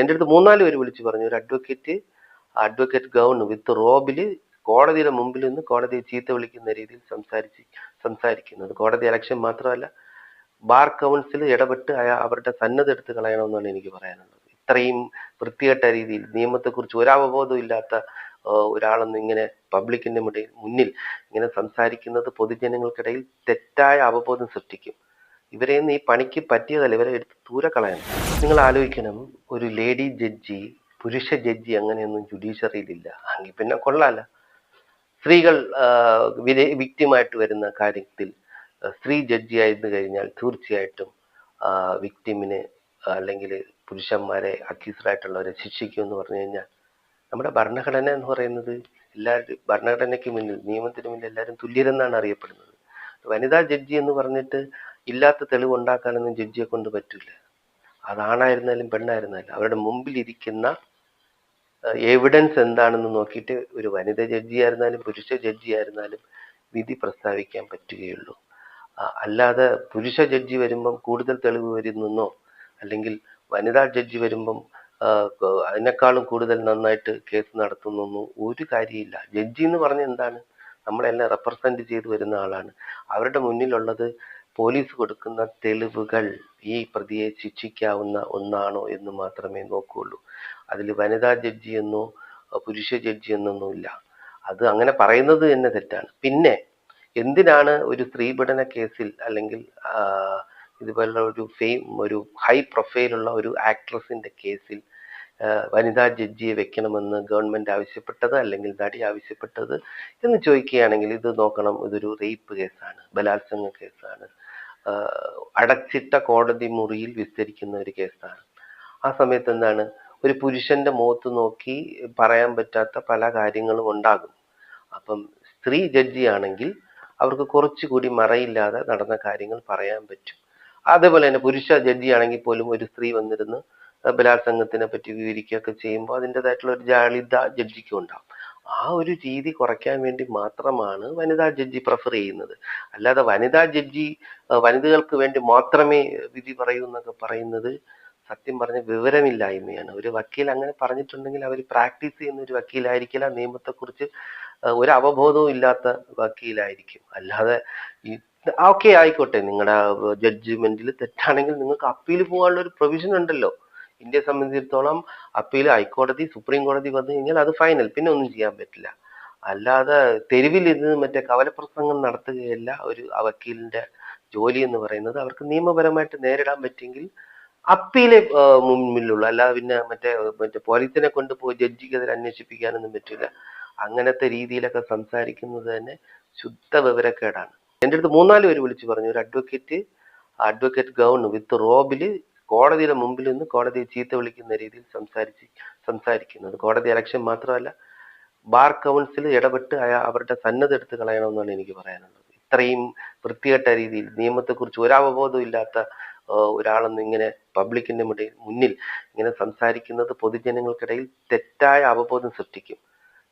എന്റെ അടുത്ത് മൂന്നാൽ പേര് വിളിച്ചു പറഞ്ഞു ഒരു അഡ്വക്കേറ്റ് അഡ്വക്കേറ്റ് ഗൗൺ വിത്ത് റോബിൽ കോടതിയുടെ മുമ്പിൽ നിന്ന് കോടതിയെ ചീത്ത വിളിക്കുന്ന രീതിയിൽ സംസാരിച്ച് സംസാരിക്കുന്നത്. കോടതി ഇലക്ഷൻ മാത്രമല്ല ബാർ കൗൺസിൽ ഇടപെട്ട് അവരുടെ സന്നദ്ധ എടുത്ത് കളയണമെന്നാണ് എനിക്ക് പറയാനുള്ളത്. ഇത്രയും വൃത്തികെട്ട രീതിയിൽ നിയമത്തെക്കുറിച്ച് ഒരവബോധവും ഇല്ലാത്ത ഒരാളെന്ന് ഇങ്ങനെ പബ്ലിക്കിന്റെ മുന്നിൽ ഇങ്ങനെ സംസാരിക്കുന്നത് പൊതുജനങ്ങൾക്കിടയിൽ തെറ്റായ അവബോധം സൃഷ്ടിക്കും. ഇവരെയൊന്നും ഈ പണിക്ക് പറ്റിയതല്ല ഇവരെ എടുത്ത് ദൂരെ കളയണം. നിങ്ങൾ ആലോചിക്കണം ഒരു ലേഡി ജഡ്ജി പുരുഷ ജഡ്ജി അങ്ങനെയൊന്നും ജുഡീഷ്യറിയിലില്ല. അങ്ങനെ പിന്നെ കൊള്ളാല. സ്ത്രീകൾ വിക്റ്റിമായിട്ട് വരുന്ന കാര്യത്തിൽ സ്ത്രീ ജഡ്ജി ആയിരുന്നു കഴിഞ്ഞാൽ തീർച്ചയായിട്ടും വിക്ടിമിനെ അല്ലെങ്കിൽ പുരുഷന്മാരെ അക്യൂസ്ഡായിട്ടുള്ളവരെ ശിക്ഷിക്കും എന്ന് പറഞ്ഞു കഴിഞ്ഞാൽ നമ്മുടെ ഭരണഘടന എന്ന് പറയുന്നത് എല്ലാവരും ഭരണഘടനയ്ക്ക് മുന്നിൽ നിയമത്തിന് മുന്നിൽ എല്ലാവരും തുല്യരെന്നാണ് അറിയപ്പെടുന്നത്. വനിതാ ജഡ്ജി എന്ന് പറഞ്ഞിട്ട് ഇല്ലാത്ത തെളിവ് ഉണ്ടാക്കാനൊന്നും ജഡ്ജിയെ കൊണ്ട് പറ്റില്ല. അതാണായിരുന്നാലും പെണ്ണായിരുന്നാലും അവരുടെ മുമ്പിൽ ഇരിക്കുന്ന എവിഡൻസ് എന്താണെന്ന് നോക്കിയിട്ട് ഒരു വനിത ജഡ്ജി ആയിരുന്നാലും പുരുഷ ജഡ്ജി ആയിരുന്നാലും വിധി പ്രസ്താവിക്കാൻ പറ്റുകയുള്ളൂ. അല്ലാതെ പുരുഷ ജഡ്ജി വരുമ്പം കൂടുതൽ തെളിവ് വരുന്നെന്നോ അല്ലെങ്കിൽ വനിതാ ജഡ്ജി വരുമ്പം അതിനേക്കാളും കൂടുതൽ നന്നായിട്ട് കേസ് നടത്തുന്നൊന്നും ഒരു കാര്യമില്ല. ജഡ്ജി എന്ന് പറഞ്ഞ എന്താണ്? നമ്മളെല്ലാം റെപ്രസെന്റ് ചെയ്ത് വരുന്ന ആളാണ്. അവരുടെ മുന്നിലുള്ളത് പോലീസ് കൊടുക്കുന്ന തെളിവുകൾ ഈ പ്രതിയെ ശിക്ഷിക്കാവുന്ന ഒന്നാണോ എന്ന് മാത്രമേ നോക്കുകയുള്ളൂ അതിൽ വനിതാ ജഡ്ജി എന്നോ പുരുഷ ജഡ്ജി എന്നൊന്നുമില്ല. അത് അങ്ങനെ പറയുന്നത് തന്നെ തെറ്റാണ്. പിന്നെ എന്തിനാണ് ഒരു സ്ത്രീ പീഡന കേസിൽ അല്ലെങ്കിൽ ഇതുപോലുള്ള ഒരു ഫെയിം ഒരു ഹൈ പ്രൊഫൈലുള്ള ഒരു ആക്ട്രസിന്റെ കേസിൽ വനിതാ ജഡ്ജിയെ വെക്കണമെന്ന് ഗവൺമെന്റ് ആവശ്യപ്പെട്ടത് അല്ലെങ്കിൽ നടി ആവശ്യപ്പെട്ടത് എന്ന് ചോദിക്കുകയാണെങ്കിൽ ഇത് നോക്കണം ഇതൊരു റേപ്പ് കേസാണ് ബലാത്സംഗ കേസാണ്. അടച്ചിട്ട കോടതി മുറിയിൽ വിസ്തരിക്കുന്ന ഒരു കേസാണ്. ആ സമയത്ത് എന്താണ്? ഒരു പുരുഷന്റെ മുഖത്ത് നോക്കി പറയാൻ പറ്റാത്ത പല കാര്യങ്ങളും ഉണ്ടാകും. അപ്പം സ്ത്രീ ജഡ്ജി ആണെങ്കിൽ അവർക്ക് കുറച്ചുകൂടി മറയില്ലാതെ നടന്ന കാര്യങ്ങൾ പറയാൻ പറ്റും. അതേപോലെ തന്നെ പുരുഷ ജഡ്ജി ആണെങ്കിൽ പോലും ഒരു സ്ത്രീ വന്നിരുന്ന് ബലാത്സംഗത്തിനെ പറ്റി വിവരിക്കുകയൊക്കെ ചെയ്യുമ്പോൾ അതിന്റെതായിട്ടുള്ള ഒരു ജാളിത ജഡ്ജിക്കും ഉണ്ടാവും. ആ ഒരു രീതി കുറയ്ക്കാൻ വേണ്ടി മാത്രമാണ് വനിതാ ജഡ്ജി പ്രിഫർ ചെയ്യുന്നത്. അല്ലാതെ വനിതാ ജഡ്ജി വനിതകൾക്ക് വേണ്ടി മാത്രമേ വിധി പറയൂ എന്നൊക്കെ പറയുന്നത് സത്യം പറഞ്ഞ വിവരമില്ലായ്മയാണ്. ഒരു വക്കീൽ അങ്ങനെ പറഞ്ഞിട്ടുണ്ടെങ്കിൽ അവർ പ്രാക്ടീസ് ചെയ്യുന്ന ഒരു വക്കീലായിരിക്കില്ല. നിയമത്തെക്കുറിച്ച് ഒരു അവബോധവും ഇല്ലാത്ത വക്കീലായിരിക്കും. അല്ലാതെ ഓക്കെ ആയിക്കോട്ടെ. നിങ്ങളുടെ ജഡ്ജ്മെന്റിൽ തെറ്റാണെങ്കിൽ നിങ്ങൾക്ക് അപ്പീൽ പോകാനുള്ള ഒരു പ്രൊവിഷൻ ഉണ്ടല്ലോ. ഇന്ത്യയെ സംബന്ധിച്ചിടത്തോളം അപ്പീൽ ഹൈക്കോടതി സുപ്രീം കോടതി വന്നു കഴിഞ്ഞാൽ അത് ഫൈനൽ പിന്നെ ഒന്നും ചെയ്യാൻ പറ്റില്ല. അല്ലാതെ തെരുവിലിരുന്ന് മറ്റേ കവലപ്രസംഗം നടത്തുകയല്ല ഒരു വക്കീലിന്റെ ജോലി എന്ന് പറയുന്നത്. അവർക്ക് നിയമപരമായിട്ട് നേരിടാൻ പറ്റുമെങ്കിൽ അപ്പീലെ മുന്നിലുള്ള അല്ലാതെ പിന്നെ മറ്റേ മറ്റേ പോലീസിനെ കൊണ്ട് പോയി ജഡ്ജിക്കെതിരെ അന്വേഷിപ്പിക്കാനൊന്നും പറ്റില്ല. അങ്ങനത്തെ രീതിയിലൊക്കെ സംസാരിക്കുന്നത് തന്നെ ശുദ്ധ വിവരക്കേടാണ്. എന്റെ അടുത്ത് മൂന്നാൽ പേര് വിളിച്ചു പറഞ്ഞു. ഒരു അഡ്വക്കേറ്റ് അഡ്വക്കേറ്റ് ഗൗൺ വിത്ത് റോബിൽ കോടതിയുടെ മുമ്പിൽ നിന്ന് കോടതിയെ ചീത്ത വിളിക്കുന്ന രീതിയിൽ സംസാരിച്ച് സംസാരിക്കുന്നത്. കോടതി ഇലക്ഷൻ മാത്രമല്ല ബാർ കൗൺസിൽ ഇടപെട്ട് അവരുടെ സന്നദ്ധ എടുത്ത് കളയണമെന്നാണ് എനിക്ക് പറയാനുള്ളത്. ഇത്രയും വൃത്തികെട്ട രീതിയിൽ നിയമത്തെക്കുറിച്ച് ഒരു അവബോധവും ഇല്ലാത്ത ഒരാളെന്ന് ഇങ്ങനെ പബ്ലിക്കിന്റെ മുന്നിൽ ഇങ്ങനെ സംസാരിക്കുന്നത് പൊതുജനങ്ങൾക്കിടയിൽ തെറ്റായ അവബോധം സൃഷ്ടിക്കും.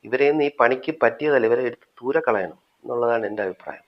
ഇവരെയൊന്നും ഈ പണിക്ക് പറ്റിയതല്ല ഇവരെ എടുത്ത് ദൂരെ കളയണം എന്നുള്ളതാണ് എന്റെ അഭിപ്രായം.